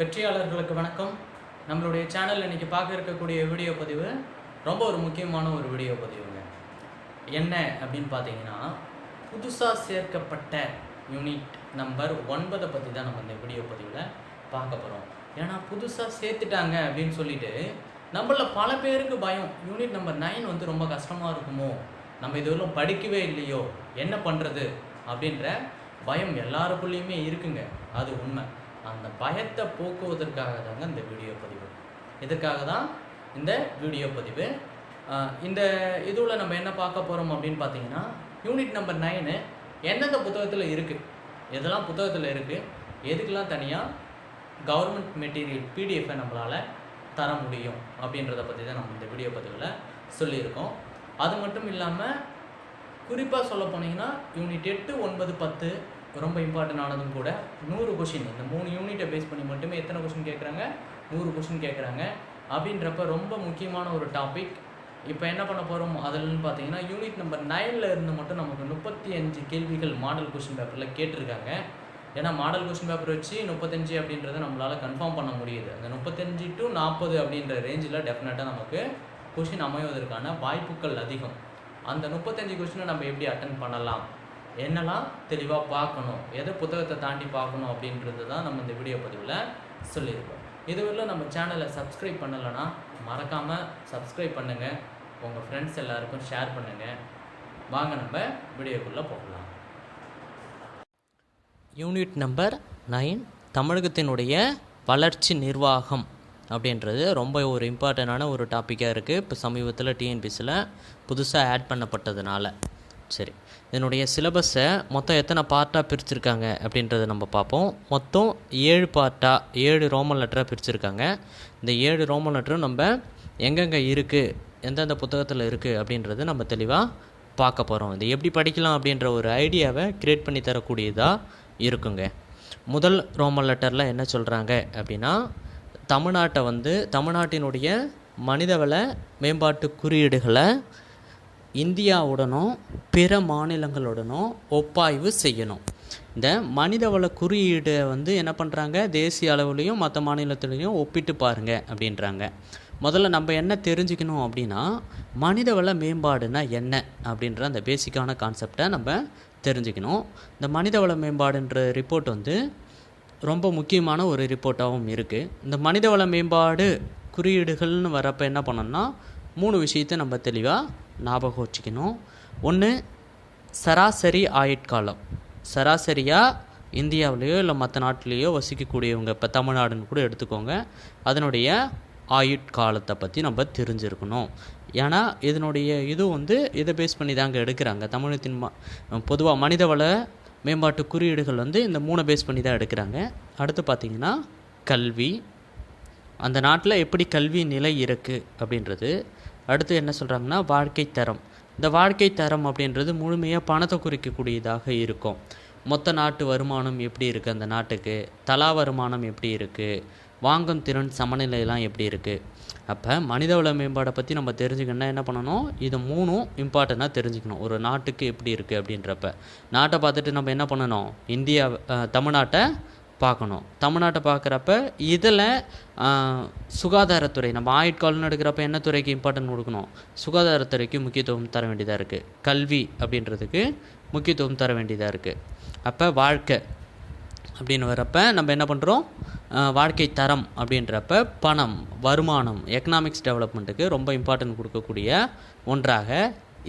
வெற்றியாளர்களுக்கு வணக்கம். நம்மளுடைய சேனல் இன்றைக்கி பார்க்க இருக்கக்கூடிய வீடியோ பதிவு ரொம்ப ஒரு முக்கியமான ஒரு வீடியோ பதிவுங்க. என்ன அப்படின்னு பார்த்தீங்கன்னா புதுசாக சேர்க்கப்பட்ட யூனிட் நம்பர் ஒன்பதை பற்றி தான் நம்ம இந்த வீடியோ பதிவில் பார்க்க போகிறோம் ஏன்னா புதுசாக சேர்த்துட்டாங்க அப்படின்னு சொல்லிட்டு நம்மள பல பேருக்கு பயம். யூனிட் நம்பர் நைன் வந்து ரொம்ப கஷ்டமாக இருக்குமோ? நம்ம இதுவரையும் படிக்கவே இல்லையோ? என்ன பண்ணுறது அப்படின்ற பயம் எல்லாருக்குள்ளேயுமே இருக்குங்க. அது உண்மை. அந்த பயத்தை போக்குவதற்காக தாங்க இந்த வீடியோ பதிவு. இதற்காக தான் இந்த வீடியோ பதிவு. இந்த இதுவில் நம்ம என்ன பார்க்க போகிறோம் அப்படின்னு பார்த்தீங்கன்னா யூனிட் நம்பர் நைனு எந்தெந்த புத்தகத்தில் இருக்குது எதெல்லாம் புத்தகத்தில் இருக்குது எதுக்கெல்லாம் தனியாக கவர்மெண்ட் மெட்டீரியல் பிடிஎஃபை நம்மளால் தர முடியும் அப்படின்றத பற்றி தான் நம்ம இந்த வீடியோ பதிவில் சொல்லியிருக்கோம். அது மட்டும் இல்லாமல் குறிப்பாக சொல்ல போனீங்கன்னா யூனிட் எட்டு ஒன்பது பத்து ரொம்ப இம்பார்ட்டன் ஆனதும் கூட நூறு கொஷின் இந்த மூணு யூனிட்டை பேஸ் பண்ணி மட்டுமே எத்தனை கொஷின் கேட்குறாங்க நூறு கொஷின் கேட்குறாங்க அப்படின்றப்ப ரொம்ப முக்கியமான ஒரு டாபிக் இப்போ என்ன பண்ண போகிறோம் அதில்னு பார்த்தீங்கன்னா யூனிட் நம்பர் நைனில் இருந்து மட்டும் நமக்கு முப்பத்தி அஞ்சு கேள்விகள் மாடல் கொஷின் பேப்பரில் கேட்டிருக்காங்க. ஏன்னா மாடல் கொஷின் பேப்பர் வச்சு முப்பத்தஞ்சு அப்படின்றத நம்மளால் கன்ஃபார்ம் பண்ண முடியுது. அந்த முப்பத்தஞ்சு டு நாற்பது அப்படின்ற ரேஞ்சில் டெஃபினட்டாக நமக்கு கொஷின் அமைவதற்கான வாய்ப்புகள் அதிகம். அந்த முப்பத்தஞ்சு கொஷினை நம்ம எப்படி அட்டன் பண்ணலாம்? என்னெல்லாம் தெளிவாக பார்க்கணும்? எதை புத்தகத்தை தாண்டி பார்க்கணும் அப்படின்றது தான் நம்ம இந்த வீடியோ பதிவில் சொல்லியிருக்கோம். இதுவரையிலும் நம்ம சேனலை சப்ஸ்கிரைப் பண்ணலைன்னா மறக்காமல் சப்ஸ்கிரைப் பண்ணுங்கள் உங்கள் ஃப்ரெண்ட்ஸ் எல்லாருக்கும் ஷேர் பண்ணுங்கள் வாங்க நம்ம வீடியோக்குள்ளே போகலாம். யூனிட் நம்பர் நைன் தமிழகத்தினுடைய வளர்ச்சி நிர்வாகம் அப்படின்றது ரொம்ப ஒரு இம்பார்ட்டண்டான ஒரு டாப்பிக்காக இருக்குது இப்போ சமீபத்தில் டிஎன்பிசியில் புதுசாக ஆட் பண்ணப்பட்டதுனால. சரி. இதனுடைய சிலபஸை மொத்தம் எத்தனை பார்ட்டாக பிரிச்சுருக்காங்க அப்படின்றத நம்ம பார்ப்போம். மொத்தம் ஏழு பார்ட்டாக ஏழு ரோமன் லெட்டராக பிரிச்சுருக்காங்க. இந்த ஏழு ரோமன் லெட்டரும் நம்ம எங்கெங்கே இருக்குது எந்தெந்த புத்தகத்தில் இருக்குது அப்படின்றது நம்ம தெளிவாக பார்க்க போகிறோம் இது எப்படி படிக்கலாம் அப்படின்ற ஒரு ஐடியாவை க்ரியேட் பண்ணி தரக்கூடியதாக இருக்குங்க. முதல் ரோமன் லெட்டரில் என்ன சொல்கிறாங்க அப்படின்னா தமிழ்நாட்டை வந்து தமிழ்நாட்டினுடைய மனிதவள மேம்பாட்டு குறியீடுகளை இந்தியாவுடனும் பிற மாநிலங்களுடனும் ஒப்பாய்வு செய்யணும். இந்த மனிதவள குறியீடை வந்து என்ன பண்ணுறாங்க தேசிய அளவுலேயும் மற்ற மாநிலத்துலேயும் ஒப்பிட்டு பாருங்கள் அப்படின்றாங்க. முதல்ல நம்ம என்ன தெரிஞ்சுக்கணும் அப்படின்னா மனிதவள மேம்பாடுனா என்ன அப்படின்ற அந்த பேசிக்கான கான்செப்டை நம்ம தெரிஞ்சுக்கணும். இந்த மனிதவள மேம்பாடுன்ற ரிப்போர்ட் வந்து ரொம்ப முக்கியமான ஒரு ரிப்போர்ட்டாகவும் இருக்குது இந்த மனிதவள மேம்பாடு குறியீடுகள்னு வரப்போ என்ன பண்ணோம்னா மூணு விஷயத்தை நம்ம தெளிவாக ஞாபகம் வச்சுக்கணும். ஒன்று சராசரி ஆயுட்காலம். சராசரியாக இந்தியாவிலேயோ இல்லை மற்ற நாட்டிலேயோ வசிக்கக்கூடியவங்க இப்போ தமிழ்நாடுன்னு கூட எடுத்துக்கோங்க. அதனுடைய ஆயுட்காலத்தை பற்றி நம்ம தெரிஞ்சிருக்கணும். ஏன்னா இதனுடைய இது வந்து இதை பேஸ் பண்ணி தாங்க எடுக்கிறாங்க. தமிழகத்தின் ம பொதுவாக மனிதவள மேம்பாட்டு குறியீடுகள் வந்து இந்த மூணை பேஸ் பண்ணி தான் எடுக்கிறாங்க. அடுத்து பார்த்திங்கன்னா கல்வி. அந்த நாட்டில் எப்படி கல்வி நிலை இருக்குது அப்படின்றது. அடுத்து என்ன சொல்கிறாங்கன்னா வாழ்க்கை தரம். இந்த வாழ்க்கை தரம் அப்படின்றது முழுமையாக பணத்தை குறிக்கக்கூடியதாக இருக்கும். மொத்த நாட்டு வருமானம் எப்படி இருக்குது அந்த நாட்டுக்கு? தலா வருமானம் எப்படி இருக்குது வாங்கும் திறன் சமநிலையெல்லாம் எப்படி இருக்குது அப்போ மனிதவள மேம்பாடை பற்றி நம்ம தெரிஞ்சுக்கணுன்னா என்ன பண்ணணும்? இது மூணும் இம்பார்ட்டண்ட்டாக தெரிஞ்சுக்கணும். ஒரு நாட்டுக்கு எப்படி இருக்குது அப்படின்றப்ப. நாட்டை பார்த்துட்டு நம்ம என்ன பண்ணணும்? இந்தியா தமிழ்நாட்டை பார்க்கணும். தமிழ்நாட்டை பார்க்குறப்ப இதில் சுகாதாரத்துறை நம்ம ஆயுட்காலம்னு எடுக்கிறப்ப என்ன துறைக்கு இம்பார்ட்டன்ட் கொடுக்கணும்? சுகாதாரத்துறைக்கு முக்கியத்துவம் தர வேண்டியதாக இருக்குது கல்வி அப்படின்றதுக்கு முக்கியத்துவம் தர வேண்டியதாக இருக்குது அப்போ வாழ்க்கை அப்படின்னு வரப்ப நம்ம என்ன பண்ணுறோம் வாழ்க்கை தரம் அப்படின்றப்ப பணம் வருமானம் எக்கனாமிக்ஸ் டெவலப்மெண்ட்டுக்கு ரொம்ப இம்பார்ட்டன்ட் கொடுக்கக்கூடிய ஒன்றாக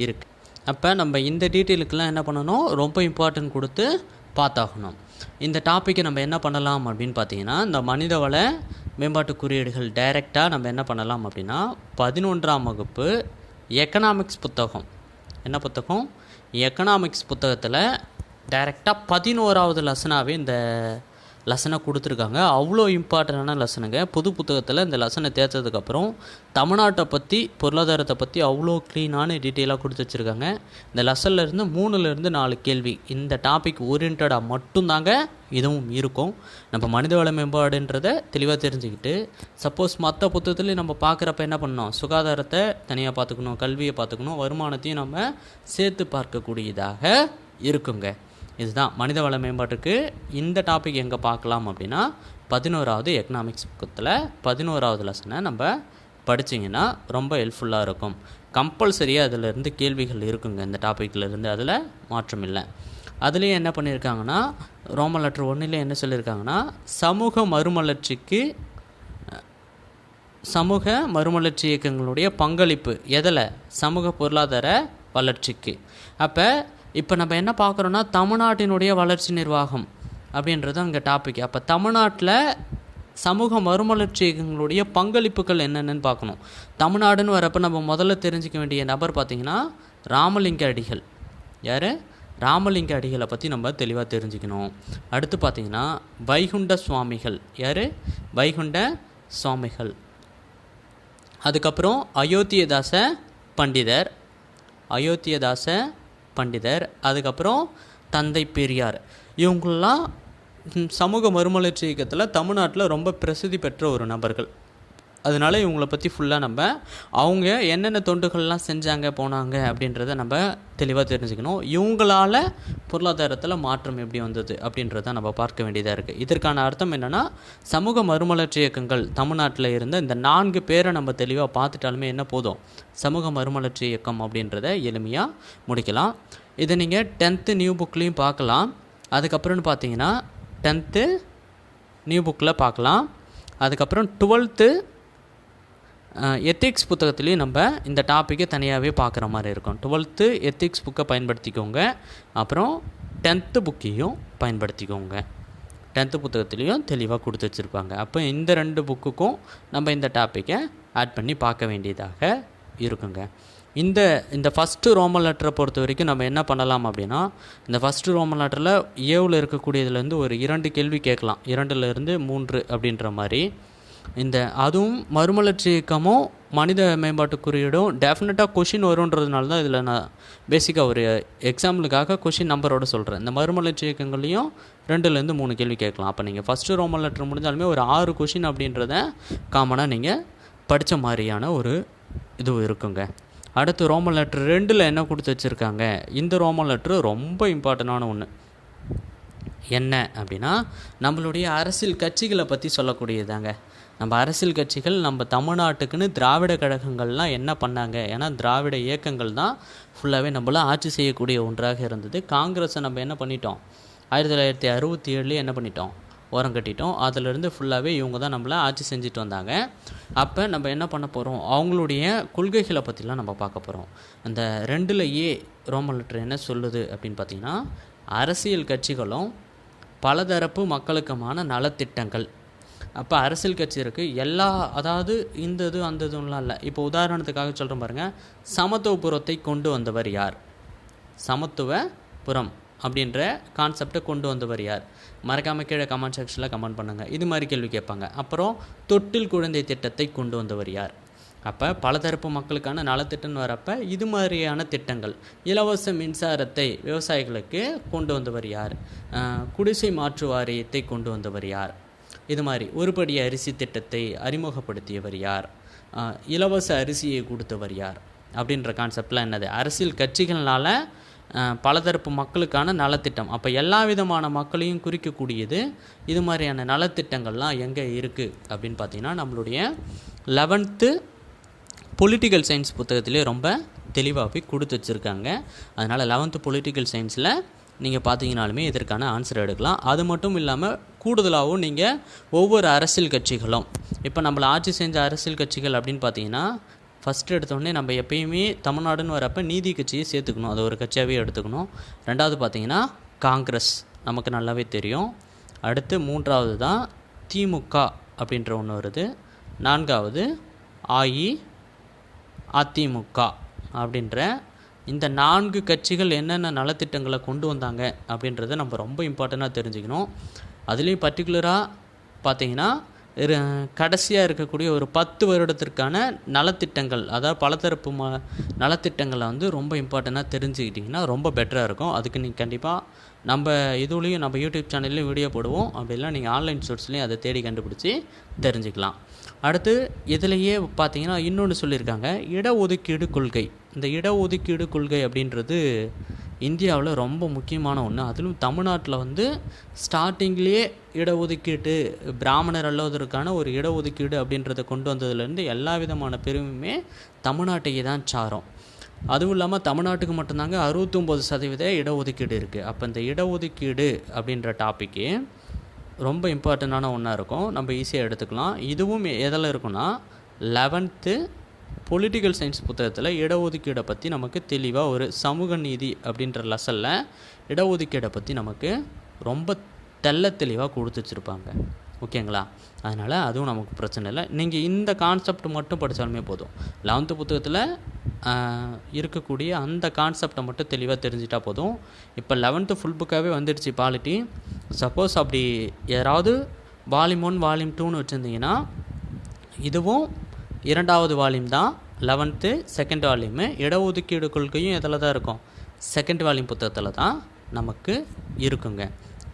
இருக்குது அப்போ நம்ம இந்த டீட்டெயிலுக்கெல்லாம் என்ன பண்ணணும்? ரொம்ப இம்பார்ட்டன்ட் கொடுத்து பார்த்தாகணும். இந்த டாப்பிக்கை நம்ம என்ன பண்ணலாம் அப்படின்னு பார்த்தீங்கன்னா இந்த மனிதவள மேம்பாட்டு குறியீடுகள் டைரெக்டாக நம்ம என்ன பண்ணலாம் அப்படின்னா பதினொன்றாம் வகுப்பு எக்கனாமிக்ஸ் புத்தகம். என்ன புத்தகம்? எக்கனாமிக்ஸ் புத்தகத்தில் டைரெக்டாக பதினோராவது லெசனாகவே இந்த லெசனை கொடுத்துருக்காங்க. அவ்வளோ இம்பார்ட்டண்டான லெசனுங்க. புது புத்தகத்தில் இந்த லெசனை தேர்த்ததுக்கப்புறம் தமிழ்நாட்டை பற்றி பொருளாதாரத்தை பற்றி அவ்வளோ க்ளீனான டீட்டெயிலாக கொடுத்து வச்சுருக்காங்க. இந்த லெசனில் இருந்து மூணுலேருந்து நாலு கேள்வி. இந்த டாபிக் ஓரியன்டாக மட்டும்தாங்க இதுவும் இருக்கும். நம்ம மனிதவள மேம்பாடுன்றதை தெளிவாக தெரிஞ்சுக்கிட்டு சப்போஸ் மற்ற புத்தகத்துலேயும் நம்ம பார்க்குறப்ப என்ன பண்ணணும்? சுகாதாரத்தை தனியாக பார்த்துக்கணும் கல்வியை பார்த்துக்கணும் வருமானத்தையும் நம்ம சேர்த்து பார்க்கக்கூடியதாக இருக்குங்க. இதுதான் மனித வள மேம்பாட்டுக்கு இந்த டாபிக் எங்கே பார்க்கலாம் அப்படின்னா பதினோராவது எக்கனாமிக்ஸ் புக்கத்தில் பதினோராவது லெசனை நம்ம படிச்சிங்கன்னா ரொம்ப ஹெல்ப்ஃபுல்லாக இருக்கும். கம்பல்சரியாக அதிலிருந்து கேள்விகள் இருக்குங்க இந்த டாப்பிக்கில் இருந்து அதில் மாற்றம் இல்லை. அதுலேயும் என்ன பண்ணியிருக்காங்கன்னா ரோம லெட்டர் ஒன்றில் என்ன சொல்லியிருக்காங்கன்னா சமூக மறுமலர்ச்சிக்கு சமூக மறுமலர்ச்சி இயக்கங்களுடைய பங்களிப்பு எதில்? சமூக பொருளாதார வளர்ச்சிக்கு. அப்போ இப்போ நம்ம என்ன பார்க்குறோன்னா தமிழ்நாட்டினுடைய வளர்ச்சி நிர்வாகம் அப்படின்றது அங்கே டாபிக் அப்போ தமிழ்நாட்டில் சமூக மறுமலர்ச்சிகளுடைய பங்களிப்புகள் என்னென்னு பார்க்கணும். தமிழ்நாடுன்னு வரப்போ நம்ம முதல்ல தெரிஞ்சுக்க வேண்டிய நபர் பார்த்திங்கன்னா ராமலிங்க அடிகள். யார்? ராமலிங்க அடிகளை பற்றி நம்ம தெளிவாக தெரிஞ்சுக்கணும். அடுத்து பார்த்திங்கன்னா வைகுண்ட சுவாமிகள். யார்? வைகுண்ட சுவாமிகள். அதுக்கப்புறம் அயோத்தியதாச பண்டிதர். அயோத்தியதாச பண்டிதர் அதுக்கப்புறம் தந்தை பெரியார். இவங்களாம் சமூக மறுமலர்ச்சி இயக்கத்தில் தமிழ்நாட்டில் ரொம்ப பிரசித்தி பெற்ற ஒரு நபர்கள். அதனால இவங்கள பற்றி ஃபுல்லாக நம்ம அவங்க என்னென்ன தொண்டுகள்லாம் செஞ்சாங்க போனாங்க அப்படின்றத நம்ம தெளிவாக தெரிஞ்சுக்கணும். இவங்களால பொருளாதாரத்தில் மாற்றம் எப்படி வந்தது அப்படின்றத நம்ம பார்க்க வேண்டியதாக இருக்குது இதற்கான அர்த்தம் என்னென்னா சமூக மறுமலர்ச்சி இயக்கங்கள் தமிழ்நாட்டில் இருந்த இந்த நான்கு பேரை நம்ம தெளிவாக பார்த்துட்டாலுமே என்ன போதும்? சமூக மறுமலர்ச்சி இயக்கம் அப்படின்றத எளிமையாக முடிக்கலாம். இதை நீங்கள் டென்த்து நியூ புக்லேயும் பார்க்கலாம். அதுக்கப்புறம்னு பார்த்தீங்கன்னா டென்த்து நியூ புக்கில் பார்க்கலாம். அதுக்கப்புறம் டுவெல்த்து எத்திக்ஸ் புத்தகத்துலேயும் நம்ம இந்த டாப்பிக்கை தனியாகவே பார்க்குற மாதிரி இருக்கும். டுவெல்த்து எத்திக்ஸ் புக்கை பயன்படுத்திக்கோங்க. அப்புறம் டென்த்து புக்கையும் பயன்படுத்திக்கோங்க. டென்த்து புத்தகத்துலேயும் தெளிவாக கொடுத்து வச்சுருப்பாங்க. அப்போ இந்த ரெண்டு புக்குக்கும் நம்ம இந்த டாப்பிக்கை ஆட் பண்ணி பார்க்க வேண்டியதாக இருக்குங்க. இந்த இந்த ஃபஸ்ட்டு ரோமன் லெட்டரை பொறுத்த வரைக்கும் நம்ம என்ன பண்ணலாம் அப்படின்னா இந்த ஃபஸ்ட்டு ரோமன் லெட்டரில் ஏவில் இருக்கக்கூடியதுலேருந்து ஒரு இரண்டு கேள்வி கேட்கலாம். இரண்டுலேருந்து மூன்று அப்படின்ற மாதிரி. இந்த அதுவும் மறுமலர்ச்சி இயக்கமும் மனித மேம்பாட்டு குறியீடும் டெஃபினட்டாக கொஷின் வருன்றதுனால தான் இதில் நான் பேசிக்காக ஒரு எக்ஸாம்பிளுக்காக கொஷின் நம்பரோட சொல்கிறேன் இந்த மறுமலர்ச்சி இயக்கங்களையும் ரெண்டுலேருந்து மூணு கேள்வி கேட்கலாம். அப்போ நீங்கள் ஃபஸ்ட்டு ரோமன் லெட்டர் முடிஞ்சாலுமே ஒரு ஆறு கொஷின் அப்படின்றத காமனாக நீங்கள் படித்த மாதிரியான ஒரு இது இருக்குங்க. அடுத்து ரோமன் லெட்டர் ரெண்டில் என்ன கொடுத்து வச்சுருக்காங்க? இந்த ரோமன் லெட்ரு ரொம்ப இம்பார்ட்டண்டான ஒன்று என்ன அப்படின்னா நம்மளுடைய அரசியல் கட்சிகளை பற்றி சொல்லக்கூடியதாங்க நம்ம அரசியல் கட்சிகள் நம்ம தமிழ்நாட்டுக்குன்னு திராவிட கழகங்கள்லாம் என்ன பண்ணாங்க? ஏன்னா திராவிட இயக்கங்கள் தான் ஃபுல்லாகவே நம்மள ஆட்சி செய்யக்கூடிய ஒன்றாக இருந்தது. காங்கிரஸை நம்ம என்ன பண்ணிட்டோம்? ஆயிரத்தி தொள்ளாயிரத்தி அறுபத்தி ஏழுலேயே என்ன பண்ணிட்டோம்? ஓரம் கட்டிட்டோம். அதிலிருந்து ஃபுல்லாகவே இவங்க தான் நம்மளை ஆட்சி செஞ்சுட்டு வந்தாங்க. அப்போ நம்ம என்ன பண்ண போகிறோம் அவங்களுடைய கொள்கைகளை பற்றிலாம் நம்ம பார்க்க போகிறோம் அந்த ரெண்டில் ஏ ரோமன் லெட்டர் என்ன சொல்லுது அப்படின்னு பார்த்தீங்கன்னா அரசியல் கட்சிகளும் பலதரப்பு மக்களுக்குமான நலத்திட்டங்கள் அப்போ அரசியல் கட்சி இருக்குது எல்லா அதாவது இந்த இது அந்த இதுலாம் இல்லை. இப்போ உதாரணத்துக்காக சொல்கிறேன் பாருங்கள் சமத்துவபுரத்தை கொண்டு வந்தவர் யார்? சமத்துவ புறம் அப்படின்ற கான்செப்டை கொண்டு வந்தவர் யார்? மறக்காமல் கீழே கமெண்ட் செக்ஷனில் கமெண்ட் பண்ணுங்கள் இது மாதிரி கேள்வி கேட்பாங்க. அப்புறம் தொட்டில் குழந்தை திட்டத்தை கொண்டு வந்தவர் யார்? அப்போ பலதரப்பு மக்களுக்கான நலத்திட்டம்னு வரப்போ இது மாதிரியான திட்டங்கள். இலவச மின்சாரத்தை விவசாயிகளுக்கு கொண்டு வந்தவர் யார்? குடிசை மாற்று வாரியத்தை கொண்டு வந்தவர் யார்? இது மாதிரி. ஒருபடி அரிசி திட்டத்தை அறிமுகப்படுத்தியவர் யார்? இலவச அரிசியை கொடுத்தவர் யார்? அப்படின்ற கான்செப்டில் என்னது? அரசியல் கட்சிகள்னால் பலதரப்பு மக்களுக்கான நலத்திட்டம். அப்போ எல்லா விதமான மக்களையும் குறிக்கக்கூடியது இது மாதிரியான நலத்திட்டங்கள்லாம் எங்கே இருக்குது அப்படின்னு பார்த்தீங்கன்னா நம்மளுடைய லெவன்த்து பொலிட்டிக்கல் சயின்ஸ் புத்தகத்திலே ரொம்ப தெளிவாகவே கொடுத்து வச்சுருக்காங்க. அதனால் லெவன்த்து பொலிட்டிக்கல் சயின்ஸில் நீங்கள் பார்த்தீங்கனாலுமே இதற்கான ஆன்சர் எடுக்கலாம். அது மட்டும் இல்லாமல் கூடுதலாகவும் நீங்கள் ஒவ்வொரு அரசியல் கட்சிகளும் இப்போ நம்மளை ஆட்சி செஞ்ச அரசியல் கட்சிகள் அப்படின்னு பார்த்தீங்கன்னா ஃபஸ்ட்டு எடுத்தோடனே நம்ம எப்பயுமே தமிழ்நாடுன்னு வரப்போ நீதி கட்சியை சேர்த்துக்கணும். அது ஒரு கட்சியாகவே எடுத்துக்கணும். ரெண்டாவது பார்த்தீங்கன்னா காங்கிரஸ் நமக்கு நல்லாவே தெரியும். அடுத்து மூன்றாவது தான் திமுக அப்படின்ற ஒன்று வருது. நான்காவது அஇஅதிமுக அப்படின்ற இந்த நான்கு கட்சிகள் என்னென்ன நலத்திட்டங்களை கொண்டு வந்தாங்க அப்படின்றத நம்ம ரொம்ப இம்பார்ட்டண்ட்டாக தெரிஞ்சுக்கணும். அதுலேயும் பர்டிகுலராக பார்த்தீங்கன்னா கடைசியாக இருக்கக்கூடிய ஒரு பத்து வருடத்திற்கான நலத்திட்டங்கள் அதாவது பலதரப்பு ம நலத்திட்டங்களை வந்து ரொம்ப இம்பார்ட்டண்ட்டாக தெரிஞ்சுக்கிட்டிங்கன்னா ரொம்ப பெட்டராக இருக்கும். அதுக்கு நீங்கள் கண்டிப்பாக நம்ம இதுலேயும் நம்ம யூடியூப் சேனல்லையும் வீடியோ போடுவோம். அப்படிலாம் நீங்கள் ஆன்லைன் சோர்ஸ்லேயும் அதை தேடி கண்டுபிடிச்சி தெரிஞ்சுக்கலாம். அடுத்து இதுலேயே பார்த்தீங்கன்னா இன்னொன்று சொல்லியிருக்காங்க. இடஒதுக்கீடு கொள்கை. இந்த இடஒதுக்கீடு கொள்கை அப்படின்றது இந்தியாவில் ரொம்ப முக்கியமான ஒன்று அதிலும் தமிழ்நாட்டில் வந்து ஸ்டார்டிங்லேயே இடஒதுக்கீட்டு பிராமணர் அல்லாததற்கான ஒரு இடஒதுக்கீடு அப்படின்றத கொண்டு வந்ததுலேருந்து எல்லா விதமான பெருமையுமே தமிழ்நாட்டையே தான் சாரும். அதுவும் இல்லாமல் தமிழ்நாட்டுக்கு மட்டும்தாங்க அறுபத்தொம்போது சதவீத இடஒதுக்கீடு இருக்குது அப்போ இந்த இடஒதுக்கீடு அப்படின்ற டாப்பிக்கு ரொம்ப இம்பார்ட்டண்ட்டான ஒன்றா இருக்கும். நம்ம ஈஸியாக எடுத்துக்கலாம். இதுவும் எதில் இருக்குன்னா லெவன்த்து பொலிட்டிக்கல் சயின்ஸ் புத்தகத்தில் இடஒதுக்கீடை பற்றி நமக்கு தெளிவாக ஒரு சமூக நீதி அப்படின்ற லெசனில் இடஒதுக்கீடை பற்றி நமக்கு ரொம்ப தெள்ள தெளிவாக கொடுத்து வச்சுருப்பாங்க ஓகேங்களா? அதனால் அதுவும் நமக்கு பிரச்சனை இல்லை. நீங்கள் இந்த கான்செப்ட் மட்டும் படித்தாலுமே போதும். லெவன்த்து புத்தகத்தில் இருக்கக்கூடிய அந்த கான்செப்டை மட்டும் தெளிவாக தெரிஞ்சிட்டா போதும். இப்போ லெவன்த்து ஃபுல் புக்காகவே வந்துடுச்சு பாலிட்டி சப்போஸ் அப்படி யாராவது வால்யூம் ஒன் வால்யூம் டூன்னு வச்சுருந்தீங்கன்னா இதுவும் இரண்டாவது வால்யூம் தான் லெவன்த்து செகண்ட் வால்யூமு. இடஒதுக்கீடு கொள்கையும் இதில் தான் இருக்கும். செகண்ட் வால்யூம் புத்தகத்தில் தான் நமக்கு இருக்குங்க.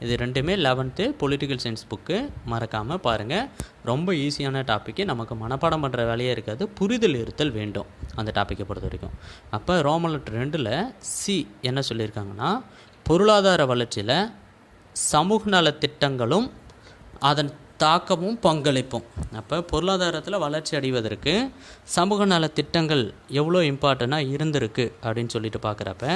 இது ரெண்டுமே லெவன்த்து பொலிட்டிக்கல் சயின்ஸ் புக்கு மறக்காமல் பாருங்கள் ரொம்ப ஈஸியான டாப்பிக்கு நமக்கு மனப்பாடம் பண்ணுற வேலையே இருக்காது. புரிதல் இருத்தல் வேண்டும் அந்த டாப்பிக்கை பொறுத்த வரைக்கும். அப்போ ரோமலட் ரெண்டில் சி என்ன சொல்லியிருக்காங்கன்னா பொருளாதார வளர்ச்சியில் சமூக நலத்திட்டங்களும் அதன் தாக்கமும் பங்களிப்பும். அப்போ பொருளாதாரத்தில் வளர்ச்சி அடைவதற்கு சமூக நல திட்டங்கள் எவ்வளோ இம்பார்ட்டண்ட்டாக இருந்திருக்கு அப்படின்னு சொல்லிட்டு பார்க்குறப்ப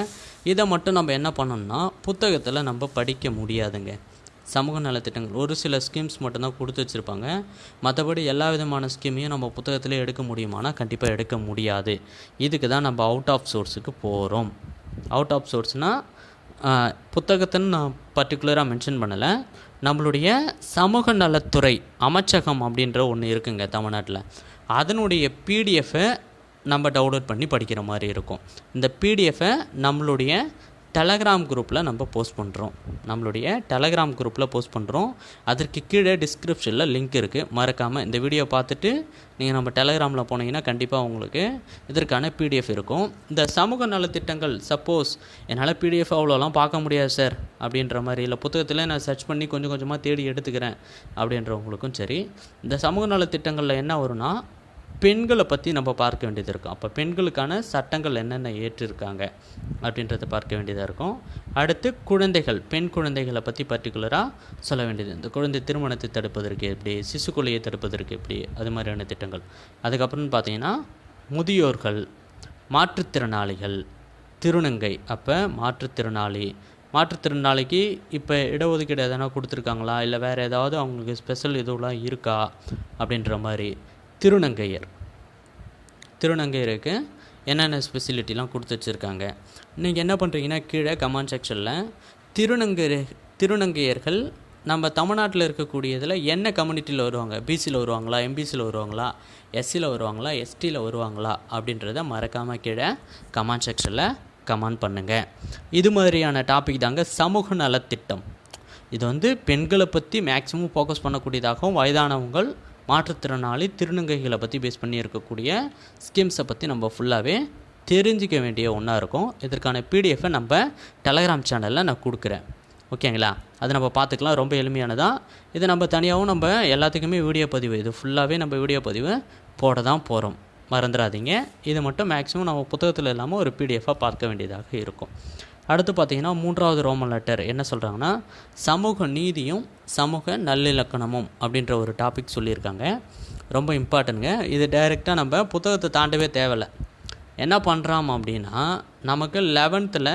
இதை மட்டும் நம்ம என்ன பண்ணணும்னா புத்தகத்தில் நம்ம படிக்க முடியாதுங்க. சமூக நலத்திட்டங்கள் ஒரு சில ஸ்கீம்ஸ் மட்டும்தான் கொடுத்து வச்சுருப்பாங்க. மற்றபடி எல்லா விதமான ஸ்கீமையும் நம்ம புத்தகத்திலே எடுக்க முடியுமானா கண்டிப்பாக எடுக்க முடியாது. இதுக்கு தான் நம்ம அவுட் ஆஃப் சோர்ஸுக்கு போகிறோம் அவுட் ஆஃப் சோர்ஸ்னால் புத்தகத்தைன்னு நான் பர்டிகுலராக மென்ஷன் பண்ணலை. நம்மளுடைய சமூக நலத்துறை அமைச்சகம் அப்படின்ற ஒன்று இருக்குங்க தமிழ்நாட்டில். அதனுடைய பிடிஎஃப்பை நம்ம டவுன்லோட் பண்ணி படிக்கிற மாதிரி இருக்கும். இந்த பிடிஎஃப்பை நம்மளுடைய டெலகிராம் குரூப்பில் நம்ம போஸ்ட் பண்ணுறோம் நம்மளுடைய டெலகிராம் குரூப்பில் போஸ்ட் பண்ணுறோம் அதற்கு கீழே டிஸ்கிரிப்ஷனில் லிங்க் இருக்குது மறக்காமல் இந்த வீடியோ பார்த்துட்டு நீங்கள் நம்ம டெலகிராமில் போனீங்கன்னா கண்டிப்பாக உங்களுக்கு இதற்கான பிடிஎஃப் இருக்கும். இந்த சமூக நலத்திட்டங்கள் சப்போஸ் என்னால் பிடிஎஃப் அவ்வளோலாம் பார்க்க முடியாது சார் அப்படின்ற மாதிரி இல்லை புத்தகத்தில் நான் சர்ச் பண்ணி கொஞ்சம் கொஞ்சமாக தேடி எடுத்துக்கிறேன் அப்படின்றவங்களுக்கும் சரி. இந்த சமூக நலத்திட்டங்களில் என்ன வரும்னா பெண்களை பற்றி நம்ம பார்க்க வேண்டியது இருக்கும். அப்போ பெண்களுக்கான சட்டங்கள் என்னென்ன ஏற்றிருக்காங்க அப்படின்றத பார்க்க வேண்டியதாக இருக்கும். அடுத்து குழந்தைகள் பெண் குழந்தைகளை பற்றி பர்டிகுலராக சொல்ல வேண்டியது. இந்த குழந்தை திருமணத்தை தடுப்பதற்கு எப்படி சிசு கொலையை தடுப்பதற்கு எப்படி அது மாதிரியான திட்டங்கள். அதுக்கப்புறம் பார்த்தீங்கன்னா முதியோர்கள் மாற்றுத்திறனாளிகள் திருநங்கை. அப்போ மாற்றுத்திறனாளி மாற்றுத்திறனாளிக்கு இப்போ இடஒதுக்கீடு எதனா கொடுத்துருக்காங்களா? இல்லை வேறு ஏதாவது அவங்களுக்கு ஸ்பெஷல் இதுவெலாம் இருக்கா? அப்படின்ற மாதிரி திருநங்கையர். திருநங்கையருக்கு என்னென்ன ஸ்பெசிலிட்டிலாம் கொடுத்து வச்சுருக்காங்க? நீங்கள் என்ன பண்ணுறீங்கன்னா கீழே கமெண்ட் செக்ஷனில் திருநங்கை திருநங்கையர்கள் நம்ம தமிழ்நாட்டில் இருக்கக்கூடியதில் என்ன கம்யூனிட்டியில் வருவாங்க? பிசியில் வருவாங்களா? எம்பிசியில் வருவாங்களா? எஸ்சியில் வருவாங்களா? எஸ்டியில் வருவாங்களா? அப்படின்றத மறக்காமல் கீழே கமெண்ட் செக்ஷனில் கமெண்ட் பண்ணுங்கள் இது மாதிரியான டாபிக் தாங்க சமூக நலத்திட்டம். இது வந்து பெண்களை பற்றி மேக்ஸிமம் ஃபோக்கஸ் பண்ணக்கூடியதாகவும் வயதானவங்கள் மாற்றுத்திறனாளி திருநங்கைகளை பற்றி பேஸ் பண்ணி இருக்கக்கூடிய ஸ்கீம்ஸை பற்றி நம்ம ஃபுல்லாகவே தெரிஞ்சிக்க வேண்டிய ஒன்றா இருக்கும். இதற்கான பிடிஎஃப்பை நம்ம டெலகிராம் சேனலில் நான் கொடுக்குறேன். ஓகேங்களா அதை நம்ம பார்த்துக்கலாம். ரொம்ப எளிமையானதான் இது நம்ம தனியாகவும் நம்ம எல்லாத்துக்குமே வீடியோ பதிவு. இது ஃபுல்லாகவே நம்ம வீடியோ பதிவு போட தான் போகிறோம் மறந்துடாதீங்க இது மட்டும் மேக்ஸிமம் நம்ம புத்தகத்தில் இல்லாமல் ஒரு பிடிஎஃபாக பார்க்க வேண்டியதாக இருக்கும். அடுத்து பார்த்தீங்கன்னா மூன்றாவது ரோமன் லெட்டர் என்ன சொல்கிறாங்கன்னா சமூக நீதியும் சமூக நல்லிலக்கணமும் அப்படின்ற ஒரு டாபிக் சொல்லியிருக்காங்க. ரொம்ப இம்பார்ட்டன்ங்க இது டைரெக்டாக நம்ம புத்தகத்தை தாண்டவே தேவையில்லை. என்ன பண்ணுறோம் அப்படின்னா நமக்கு லெவன்த்தில்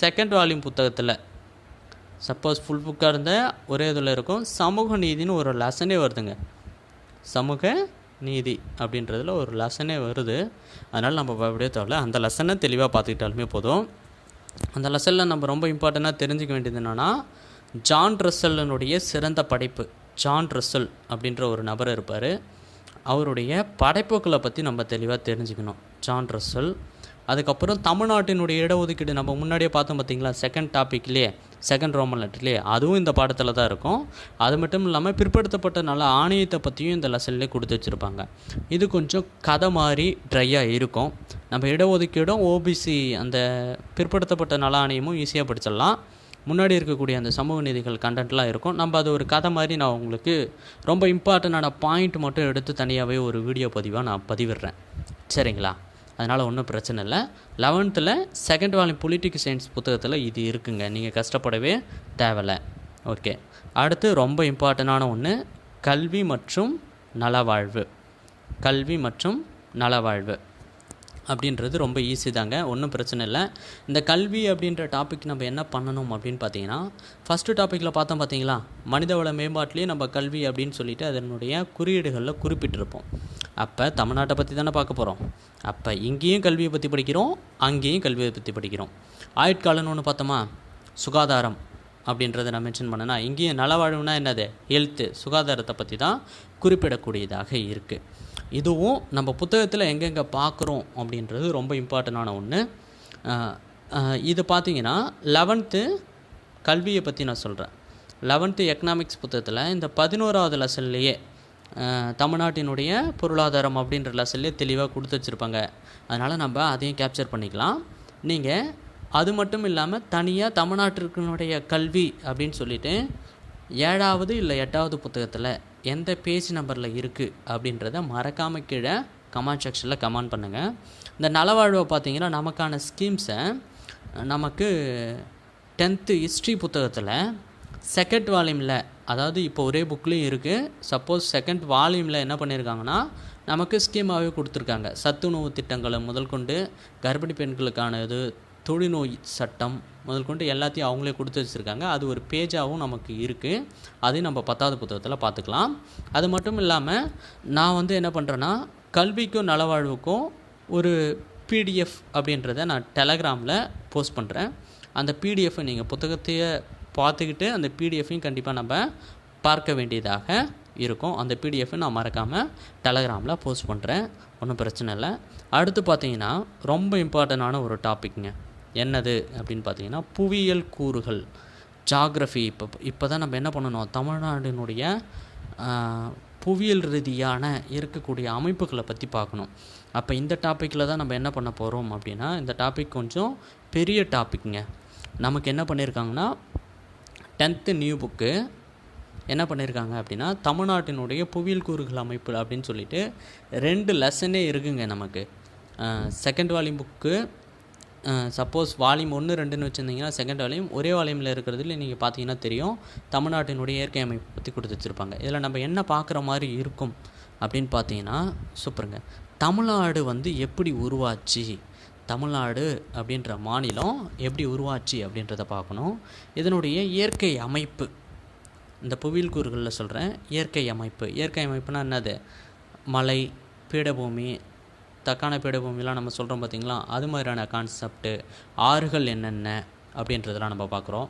செகண்ட் வால்யூம் புத்தகத்தில் சப்போஸ் ஃபுல் புக்காக இருந்தால் ஒரே இதில் இருக்கும் சமூக நீதின்னு ஒரு லெசனே வருதுங்க. சமூக நீதி அப்படின்றதுல ஒரு லெசனே வருது. அதனால் நம்ம பயப்படவே தேவையில்ல அந்த லெசனை தெளிவாக பார்த்துக்கிட்டாலுமே போதும். அந்த லெசனில் நம்ம ரொம்ப இம்பார்ட்டண்ட்டாக தெரிஞ்சுக்க வேண்டியது என்னென்னா ஜான் ரசல்லனுடைய சிறந்த படைப்பு ஜான் ரசல் அப்படின்ற ஒரு நபர் இருப்பார். அவருடைய படைப்புகளை பற்றி நம்ம தெளிவாக தெரிஞ்சுக்கணும். ஜான் ரசல் அதுக்கப்புறம் தமிழ்நாட்டினுடைய இடஒதுக்கீடு நம்ம முன்னாடியே பார்த்தோம் பார்த்திங்களா? செகண்ட் டாப்பிக்லேயே செகண்ட் ரோமன் லெட்டர்லேயே அதுவும் இந்த பாடத்தில் தான் இருக்கும். அது மட்டும் இல்லாமல் பிற்படுத்தப்பட்ட நல ஆணையத்தை பற்றியும் இந்த லெசன்லேயே கொடுத்து வச்சுருப்பாங்க. இது கொஞ்சம் கதை மாதிரி ட்ரையாக இருக்கும். நம்ம இடஒதுக்கீடும் ஓபிசி அந்த பிற்படுத்தப்பட்ட நல ஆணையமும் ஈஸியாக படிச்சிடலாம். முன்னாடி இருக்கக்கூடிய அந்த சமூக நீதிகள் கண்டென்ட்லாம் இருக்கும். நம்ம அது ஒரு கதை மாதிரி நான் உங்களுக்கு ரொம்ப இம்பார்ட்டண்டான பாயிண்ட் மட்டும் எடுத்து தனியாகவே ஒரு வீடியோ பதிவாக நான் பதிவிடுறேன். சரிங்களா? அதனால் ஒன்றும் பிரச்சனை இல்லை. லெவன்த்தில் செகண்ட் வால்யூம் பொலிட்டிக்கல் சயின்ஸ் புத்தகத்தில் இது இருக்குங்க. நீங்கள் கஷ்டப்படவே தேவையில்லை. ஓகே அடுத்து ரொம்ப இம்பார்ட்டண்டான ஒன்று கல்வி மற்றும் நலவாழ்வு. கல்வி மற்றும் நலவாழ்வு அப்படின்றது ரொம்ப ஈஸி தாங்க. ஒன்றும் பிரச்சனை இல்லை. இந்த கல்வி அப்படின்ற டாபிக் நம்ம என்ன பண்ணணும் அப்படின்னு பார்த்தீங்கன்னா ஃபஸ்ட்டு டாப்பிக்கில் பார்த்தோம் பார்த்தீங்களா? மனிதவள மேம்பாட்டிலேயே நம்ம கல்வி அப்படின்னு சொல்லிட்டு அதனுடைய குறியீடுகளில் குறிப்பிட்டிருப்போம். அப்போ தமிழ்நாட்டை பற்றி தானே பார்க்க போகிறோம் அப்போ இங்கேயும் கல்வியை பற்றி படிக்கிறோம் அங்கேயும் கல்வியை பற்றி படிக்கிறோம். ஆயுட்காலம்னு ஒன்று பார்த்தோமா? சுகாதாரம் அப்படின்றத நான் மென்ஷன் பண்ணேன்னா இங்கேயும் நலவாழ்வுனா என்னது? ஹெல்த்து சுகாதாரத்தை பற்றி தான் குறிப்பிடக்கூடியதாக இருக்குது இதுவும் நம்ம புத்தகத்தில் எங்கெங்கே பார்க்குறோம் அப்படின்றது ரொம்ப இம்பார்ட்டண்டான ஒன்று இது பார்த்திங்கன்னா லெவன்த்து கல்வியை பற்றி நான் சொல்கிறேன் லெவன்த்து எக்கனாமிக்ஸ் புத்தகத்தில் இந்த பதினோராவது லெசன்லேயே தமிழ்நாட்டினுடைய பொருளாதாரம் அப்படின்ற லெசன்லேயே தெளிவாக கொடுத்து வச்சுருப்பாங்க. அதனால் நம்ம அதையும் கேப்சர் பண்ணிக்கலாம். நீங்கள் அது மட்டும் இல்லாமல் தனியாக தமிழ்நாட்டிற்குனுடைய கல்வி அப்படின்னு சொல்லிட்டு ஏழாவது இல்லை எட்டாவது புத்தகத்தில் எந்த பேஜ் நம்பரில் இருக்குது அப்படின்றத மறக்காமல் கீழே கமெண்ட் செக்ஷனில் கமெண்ட் பண்ணுங்கள் இந்த நலவாழ்வை பார்த்தீங்கன்னா நமக்கான ஸ்கீம்ஸை நமக்கு டென்த்து ஹிஸ்ட்ரி புத்தகத்தில் செகண்ட் வால்யூமில் அதாவது இப்போ ஒரே புக்லேயும் இருக்குது சப்போஸ் செகண்ட் வால்யூமில் என்ன பண்ணியிருக்காங்கன்னா நமக்கு ஸ்கீமாகவே கொடுத்துருக்காங்க. சத்துணவு திட்டங்களை முதல் கொண்டு கர்ப்பிணி பெண்களுக்கான இது தொழில்நோய் சட்டம் முதல் கொண்டு எல்லாத்தையும் அவங்களே கொடுத்து வச்சுருக்காங்க. அது ஒரு பேஜாகவும் நமக்கு இருக்குது அதையும் நம்ம பத்தாவது புத்தகத்தில் பார்த்துக்கலாம். அது மட்டும் இல்லாமல் நான் வந்து என்ன பண்ணுறேன்னா கல்விக்கும் நலவாழ்வுக்கும் ஒரு பிடிஎஃப் அப்படின்றத நான் டெலகிராமில் போஸ்ட் பண்ணுறேன் அந்த பிடிஎஃப்பை நீங்கள் புத்தகத்தையே பார்த்துக்கிட்டு அந்த பிடிஎஃப்பையும் கண்டிப்பாக நம்ம பார்க்க வேண்டியதாக இருக்கும். அந்த பிடிஎஃப் நான் மறக்காமல் டெலகிராமில் போஸ்ட் பண்ணுறேன் ஒன்றும் பிரச்சனை இல்லை. அடுத்து பார்த்தீங்கன்னா ரொம்ப இம்பார்ட்டண்டான ஒரு டாபிக்ங்க என்னது அப்படின்னு பார்த்தீங்கன்னா புவியியல் கூறுகள். ஜாகிரஃபி இப்போ இப்போ தான் நம்ம என்ன பண்ணணும்? தமிழ்நாட்டினுடைய புவியியல் ரீதியான இருக்கக்கூடிய அமைப்புகளை பற்றி பார்க்கணும். அப்போ இந்த டாப்பிக்கில் தான் நம்ம என்ன பண்ண போகிறோம் அப்படின்னா இந்த டாபிக் கொஞ்சம் பெரிய டாப்பிக்ங்க நமக்கு என்ன பண்ணியிருக்காங்கன்னா டென்த்து நியூ புக்கு என்ன பண்ணியிருக்காங்க அப்படின்னா தமிழ்நாட்டினுடைய புவியியல் கூறுகள் அமைப்பு அப்படின்னு சொல்லிட்டு ரெண்டு லெசனே இருக்குங்க நமக்கு. Second volume book suppose volume ஒன்று ரெண்டுன்னு வச்சுருந்தீங்கன்னா செகண்ட் வால்யூம் ஒரே வால்யூமில் இருக்கிறதுல நீங்கள் பார்த்தீங்கன்னா தெரியும். தமிழ்நாட்டினுடைய இயற்கை அமைப்பு பற்றி கொடுத்து வச்சுருப்பாங்க இதில் நம்ம என்ன பார்க்குற மாதிரி இருக்கும் அப்படின்னு பார்த்தீங்கன்னா சூப்பருங்க தமிழ்நாடு வந்து எப்படி உருவாச்சு? தமிழ்நாடு அப்படின்ற மாநிலம் எப்படி உருவாச்சு அப்படின்றத பார்க்கணும். இதனுடைய இயற்கை அமைப்பு இந்த புவியியல் கூறுகளில் சொல்கிறேன் இயற்கை அமைப்பு. இயற்கை அமைப்புனா என்னது? மலை பீடபூமி தக்கான பீடபூமிலாம் நம்ம சொல்கிறோம் பார்த்தீங்களா? அது மாதிரியான கான்செப்ட்டு ஆறுகள் என்னென்ன அப்படின்றதெல்லாம் நம்ம பார்க்குறோம்.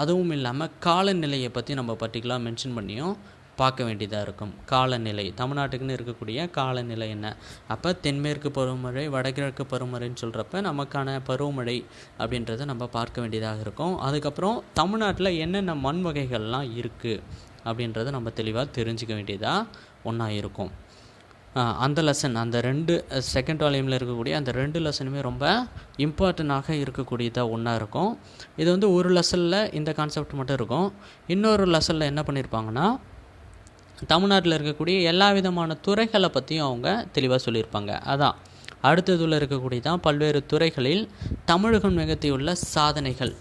அதுவும் இல்லாமல் காலநிலையை பற்றி நம்ம பர்டிகுலராக மென்ஷன் பண்ணியும் பார்க்க வேண்டியதாக இருக்கும். காலநிலை. தமிழ்நாட்டுக்குன்னு இருக்கக்கூடிய காலநிலை என்ன? அப்போ தென்மேற்கு பருவமழை வடகிழக்கு பருவமழைன்னு சொல்கிறப்ப நமக்கான பருவமழை அப்படின்றத நம்ம பார்க்க வேண்டியதாக இருக்கும். அதுக்கப்புறம் தமிழ்நாட்டில் என்னென்ன மண் வகைகள்லாம் இருக்குது அப்படின்றத நம்ம தெளிவாக தெரிஞ்சுக்க வேண்டியதாக ஒன்றா இருக்கும். அந்த லெசன் அந்த ரெண்டு செகண்ட் வால்யூமில் இருக்கக்கூடிய அந்த ரெண்டு லெசனுமே ரொம்ப இம்பார்ட்டண்ட்டாக இருக்கக்கூடியதாக ஒன்றா இருக்கும். இது வந்து ஒரு லெசனில் இந்த கான்செப்ட் மட்டும் இருக்கும். இன்னொரு லெசனில் என்ன பண்ணியிருப்பாங்கன்னா தமிழ்நாட்டில் இருக்கக்கூடிய எல்லா விதமான துறைகளை பற்றியும் அவங்க தெளிவாக சொல்லியிருப்பாங்க. அதான். அடுத்ததுல இருக்கக்கூடிய தான் பல்வேறு துறைகளில் தமிழகம் நிகழ்த்தியுள்ள சாதனைகள்.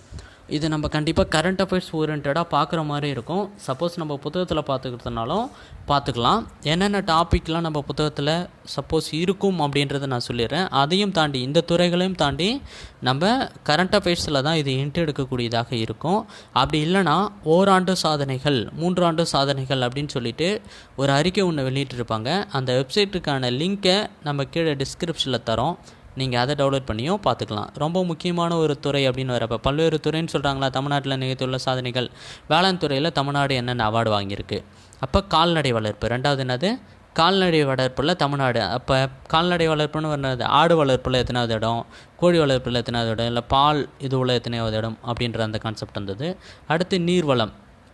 இது நம்ம கண்டிப்பாக கரண்ட் அஃபேர்ஸ் ஓரியன்டாக பார்க்குற மாதிரி இருக்கும். சப்போஸ் நம்ம புத்தகத்தில் பார்த்துக்கிறதுனாலும் பார்த்துக்கலாம். என்னென்ன டாப்பிக்லாம் நம்ம புத்தகத்தில் சப்போஸ் இருக்கும் அப்படின்றத நான் சொல்லிடுறேன். அதையும் தாண்டி இந்த துறைகளையும் தாண்டி நம்ம கரண்ட் அஃபேர்ஸில் தான் இது இன்ட்டு எடுக்கக்கூடியதாக இருக்கும். அப்படி இல்லைன்னா ஓராண்டு சாதனைகள் மூன்றாண்டு சாதனைகள் அப்படின்னு சொல்லிட்டு ஒரு அறிக்கை ஒன்று வெளியிட்டிருப்பாங்க. அந்த வெப்சைட்டுக்கான லிங்க்கை நம்ம கீழே டிஸ்கிரிப்ஷனில் தரோம். நீங்கள் அதை டவுன்லோட் பண்ணியும் பார்த்துக்கலாம். ரொம்ப முக்கியமான ஒரு துறை அப்படின்னு வரப்போ பல்வேறு துறைன்னு சொல்கிறாங்களா தமிழ்நாட்டில் நிகழ்த்துள்ள சாதனைகள். வேளாண் துறையில் தமிழ்நாடு என்னென்ன அவார்டு வாங்கியிருக்கு? அப்போ கால்நடை வளர்ப்பு. ரெண்டாவது என்னது? கால்நடை வளர்ப்பில் தமிழ்நாடு. அப்போ கால்நடை வளர்ப்புன்னு வர்றது ஆடு வளர்ப்பில் எத்தனாவது இடம் கோழி வளர்ப்பில் எத்தனாவது இடம் இல்லை பால் இது உள்ள எத்தனையாவது இடம் அப்படின்ற அந்த கான்செப்ட் வந்தது. அடுத்து நீர்வளம்.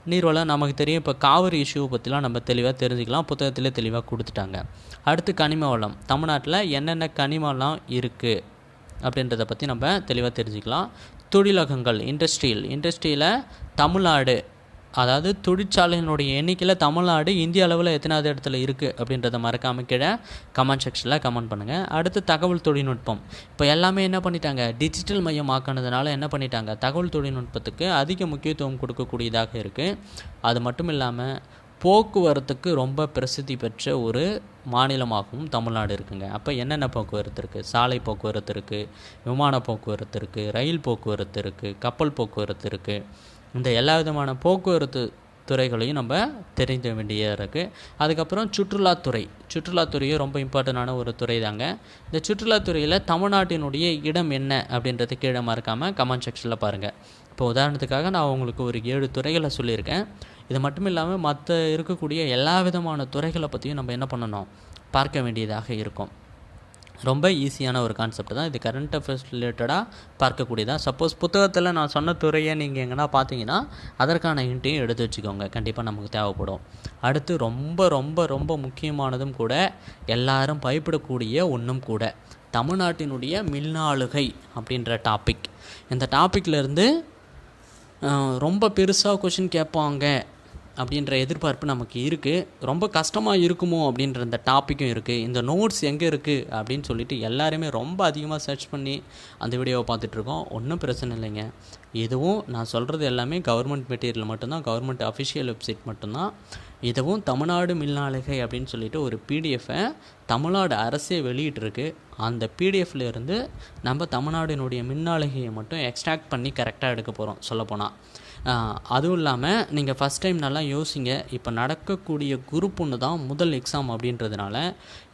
நீர்வளம் நமக்கு தெரியும். இப்போ காவிரி இஷ்யூவை பற்றிலாம் நம்ம தெளிவாக தெரிஞ்சுக்கலாம். புத்தகத்திலே தெளிவாக கொடுத்துட்டாங்க. அடுத்து கனிம வளம். தமிழ்நாட்டில் என்னென்ன கனிமலாம் இருக்குது அப்படின்றத பற்றி நம்ம தெளிவாக தெரிஞ்சுக்கலாம். தொழிலகங்கள் இண்டஸ்ட்ரியல் இண்டஸ்ட்ரியில் தமிழ்நாடு அதாவது தொழிற்சாலையினுடைய எண்ணிக்கையில் தமிழ்நாடு இந்திய அளவில் எத்தனாவது இடத்துல இருக்குது அப்படின்றத மறக்காமல் கீழே கமெண்ட் செக்ஷனில் கமெண்ட் பண்ணுங்கள் அடுத்து தகவல் தொழில்நுட்பம். இப்போ எல்லாமே என்ன பண்ணிட்டாங்க? டிஜிட்டல் மையம் ஆக்கினதுனால என்ன பண்ணிட்டாங்க? தகவல் தொழில்நுட்பத்துக்கு அதிக முக்கியத்துவம் கொடுக்கக்கூடியதாக இருக்குது அது மட்டும் இல்லாமல் போக்குவரத்துக்கு ரொம்ப பிரசித்தி பெற்ற ஒரு மாநிலமாகவும் தமிழ்நாடு இருக்குங்க. அப்போ என்னென்ன போக்குவரத்து இருக்குது சாலை போக்குவரத்து இருக்குது விமான போக்குவரத்து இருக்குது ரயில் போக்குவரத்து இருக்குது கப்பல் போக்குவரத்து இருக்குது இந்த எல்லா விதமான போக்குவரத்து துறைகளையும் நம்ம தெரிஞ்ச வேண்டியதாக இருக்குது அதுக்கப்புறம் சுற்றுலாத்துறை. சுற்றுலாத்துறையும் ரொம்ப இம்பார்ட்டண்டான ஒரு துறை தாங்க. இந்த சுற்றுலாத்துறையில் தமிழ்நாட்டினுடைய இடம் என்ன அப்படின்றது கீழே மறக்காமல் கமெண்ட் செக்ஷனில் பாருங்கள் இப்போ உதாரணத்துக்காக நான் உங்களுக்கு ஒரு ஏழு துறைகளை சொல்லியிருக்கேன். இது மட்டும் இல்லாமல் மற்ற இருக்கக்கூடிய எல்லா விதமான துறைகளை பற்றியும் நம்ம என்ன பண்ணணும்? பார்க்க வேண்டியதாக இருக்கும். ரொம்ப ஈஸியான ஒரு கான்செப்ட் தான். இது கரண்ட் அஃபேர்ஸ் ரிலேட்டடாக பார்க்கக்கூடியதாக சப்போஸ் புத்தகத்தில் நான் சொன்ன துறையை நீங்கள் எங்கன்னா பார்த்தீங்கன்னா அதற்கான ஹிண்ட்டையும் எடுத்து வச்சுக்கோங்க. கண்டிப்பாக நமக்கு தேவைப்படும். அடுத்து ரொம்ப ரொம்ப ரொம்ப முக்கியமானதும் கூட எல்லாரும் பயப்படக்கூடிய ஒன்றும் கூட. தமிழ்நாட்டினுடைய மின்னாளுகை அப்படின்ற டாபிக் இந்த டாப்பிக்லேருந்து ரொம்ப பெருசாக கொஷின் கேட்பாங்க. அப்படின்ற எதிர்பார்ப்பு நமக்கு இருக்குது ரொம்ப கஷ்டமாக இருக்குமோ அப்படின்ற இந்த டாப்பிக்கும் இருக்குது இந்த நோட்ஸ் எங்கே இருக்குது அப்படின்னு சொல்லிட்டு எல்லாருமே ரொம்ப அதிகமாக சர்ச் பண்ணி அந்த வீடியோவை பார்த்துட்ருக்கோம் ஒன்றும் பிரச்சனை இல்லைங்க. இதுவும் நான் சொல்கிறது எல்லாமே கவர்மெண்ட் மெட்டீரியல் மட்டும்தான். கவர்மெண்ட் அஃபிஷியல் வெப்சைட் மட்டும்தான். இதுவும் தமிழ்நாடு மில்நாளிகை அப்படின்னு சொல்லிட்டு ஒரு பிடிஎஃபை தமிழ்நாடு அரசே வெளியிட்டிருக்கு. அந்த பிடிஎஃப்ல இருந்து நம்ம தமிழ்நாடினுடைய மின்னாளிகையை மட்டும் எக்ஸ்ட்ராக்ட் பண்ணி கரெக்டாக எடுக்க போகிறோம் சொல்லப்போனால் அதுவும் இல்லாமல் நீங்கள் ஃபஸ்ட் டைம் நல்லா யோசிங்க. இப்போ நடக்கக்கூடிய குரூப் ஒன்று தான் முதல் எக்ஸாம் அப்படின்றதுனால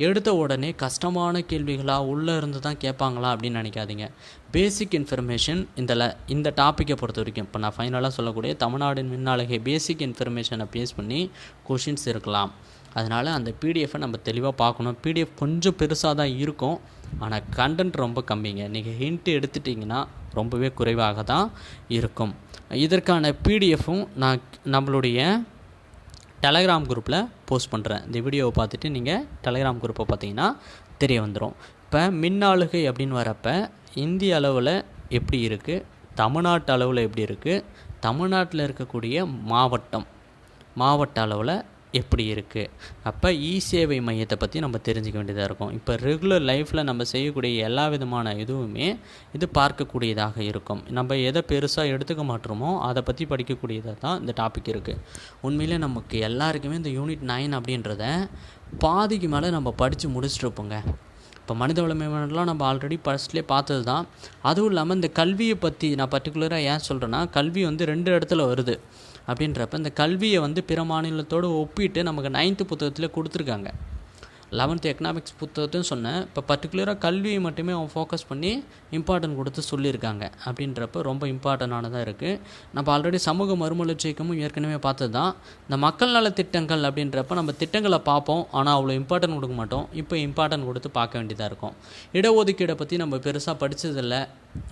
எடுத்த உடனே கஷ்டமான கேள்விகளாக உள்ளே இருந்து தான் கேட்பாங்களா அப்படின்னு நினைக்காதீங்க. பேசிக் இன்ஃபர்மேஷன் இந்த இந்த டாப்பிக்கை பொறுத்த வரைக்கும். இப்போ நான் ஃபைனலாக சொல்லக்கூடிய தமிழ்நாடு மின்னாளிகை பேசிக் இன்ஃபர்மேஷனை பேஸ் பண்ணி கொஷின்ஸ் இருக்கலாம். அதனால் அந்த பிடிஎஃப்பை நம்ம தெளிவாக பார்க்கணும். பிடிஎஃப் கொஞ்சம் பெருசாக தான் இருக்கும். ஆனால் கண்டென்ட் ரொம்ப கம்மிங்க. நீங்கள் ஹிண்ட்டு எடுத்துட்டிங்கன்னா ரொம்பவே குறைவாக தான் இருக்கும். இதற்கான பிடிஎஃப்பும் நான் நம்மளுடைய டெலகிராம் குரூப்பில் போஸ்ட் பண்ணுறேன் இந்த வீடியோவை பார்த்துட்டு நீங்கள் டெலகிராம் குரூப்பை பார்த்தீங்கன்னா தெரிய வந்துடும் இப்போ மின்னாளுகை அப்படின்னு வரப்போ இந்திய அளவில் எப்படி இருக்குது தமிழ்நாட்டு அளவில் எப்படி இருக்குது தமிழ்நாட்டில் இருக்கக்கூடிய மாவட்டம் மாவட்ட அளவில் எப்படி இருக்குது அப்போ இ சேவை மையத்தை பற்றி நம்ம தெரிஞ்சுக்க வேண்டியதாக இருக்கும். இப்போ ரெகுலர் லைஃப்பில் நம்ம செய்யக்கூடிய எல்லா விதமான இதுவுமே இது பார்க்கக்கூடியதாக இருக்கும். நம்ம எதை பெருசாக எடுத்துக்க மாட்டோமோ அதை பற்றி படிக்கக்கூடியதாக தான் இந்த டாபிக் இருக்குது உண்மையிலே நமக்கு எல்லாருக்குமே இந்த யூனிட் நைன் அப்படின்றத பாதிக்கு மேலே நம்ம படித்து முடிச்சுட்ருப்போங்க இப்போ மனித வள மேம்பாடுலாம் நம்ம ஆல்ரெடி ஃபர்ஸ்ட்லேயே பார்த்தது தான். அதுவும் இல்லாமல் இந்த கல்வியை பற்றி நான் பர்டிகுலராக ஏன் சொல்கிறேன்னா கல்வி வந்து ரெண்டு இடத்துல வருது. அப்படின்றப்ப இந்த கல்வியை வந்து பிற மாநிலத்தோடு ஒப்பிட்டு நமக்கு நைன்த்து புத்தகத்தில் கொடுத்துருக்காங்க. லெவன்த்து எக்கனாமிக்ஸ் புத்தகத்தையும் சொன்னேன். இப்போ பர்டிகுலராக கல்வியை மட்டுமே அவன் ஃபோக்கஸ் பண்ணி இம்பார்ட்டன்ட் கொடுத்து சொல்லியிருக்காங்க. அப்படின்றப்ப ரொம்ப இம்பார்ட்டண்டானதாக இருக்குது நம்ம ஆல்ரெடி சமூக மறுமலட்சியக்கமும் ஏற்கனவே பார்த்தது தான் இந்த மக்கள் நல திட்டங்கள் அப்படின்றப்ப நம்ம திட்டங்களை பார்ப்போம். ஆனால் அவ்வளோ இம்பார்ட்டன்ட் கொடுக்க மாட்டோம். இப்போ இம்பார்ட்டன்ட் கொடுத்து பார்க்க வேண்டியதாக இருக்கும். இடஒதுக்கீடை பற்றி நம்ம பெருசாக படித்ததில்லை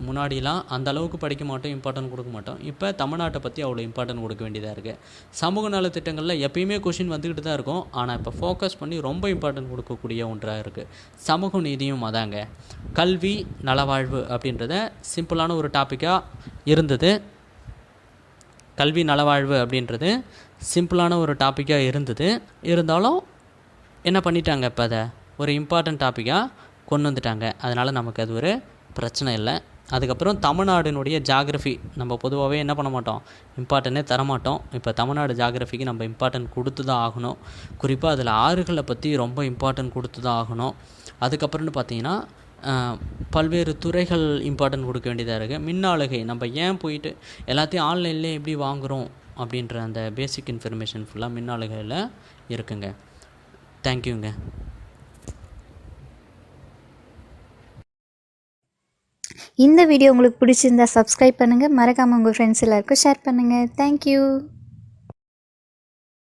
முன்னாடிலாம் அந்த அளவுக்கு படிக்க மாட்டோம் இம்பார்ட்டன்ட் கொடுக்க மாட்டோம். இப்போ தமிழ்நாட்டை பற்றி அவ்வளோ இம்பார்ட்டன்ட் கொடுக்க வேண்டியதாக இருக்குது சமூக நலத்திட்டங்களில் எப்பயுமே கொஷின் வந்துக்கிட்டு தான் இருக்கும். ஆனால் இப்போ ஃபோக்கஸ் பண்ணி ரொம்ப இம்பார்ட்டன்ட் கொடுக்கக்கூடிய ஒன்றாக இருக்குது சமூக நீதியும் அதாங்க. கல்வி நலவாழ்வு அப்படின்றத சிம்பிளான ஒரு டாப்பிக்காக இருந்தது. கல்வி நலவாழ்வு அப்படின்றது சிம்பிளான ஒரு டாப்பிக்காக இருந்தது. இருந்தாலும் என்ன பண்ணிட்டாங்க இப்போ அதை? ஒரு இம்பார்ட்டன்ட் டாப்பிக்காக கொண்டு வந்துட்டாங்க. அதனால் நமக்கு அது ஒரு பிரச்சனை இல்லை. அதுக்கப்புறம் தமிழ்நாடினுடைய ஜாகிரஃபி நம்ம பொதுவாகவே என்ன பண்ண மாட்டோம்? இம்பார்ட்டனே தரமாட்டோம் இப்போ தமிழ்நாடு ஜாகிரஃபிக்கு நம்ம இம்பார்ட்டன்ட் கொடுத்து தான் ஆகணும். குறிப்பாக அதில் ஆறுகளை பற்றி ரொம்ப இம்பார்ட்டன்ட் கொடுத்து தான் ஆகணும். அதுக்கப்புறம்னு பார்த்தீங்கன்னா பல்வேறு துறைகள் இம்பார்ட்டன்ட் கொடுக்க வேண்டியதாக இருக்குது மின்னாளுகை நம்ம ஏன் போயிட்டு எல்லாத்தையும் ஆன்லைன்லேயே எப்படி வாங்குகிறோம் அப்படின்ற அந்த பேசிக் இன்ஃபர்மேஷன் ஃபுல்லாக மின்னாளுகையில் இருக்குங்க. தேங்க்யூங்க இந்த வீடியோ உங்களுக்கு பிடிச்சிருந்தா சப்ஸ்கிரைப் பண்ணுங்கள் மறக்காமல் உங்கள் ஃப்ரெண்ட்ஸ் எல்லாருக்கும் ஷேர் பண்ணுங்கள் தேங்க்யூ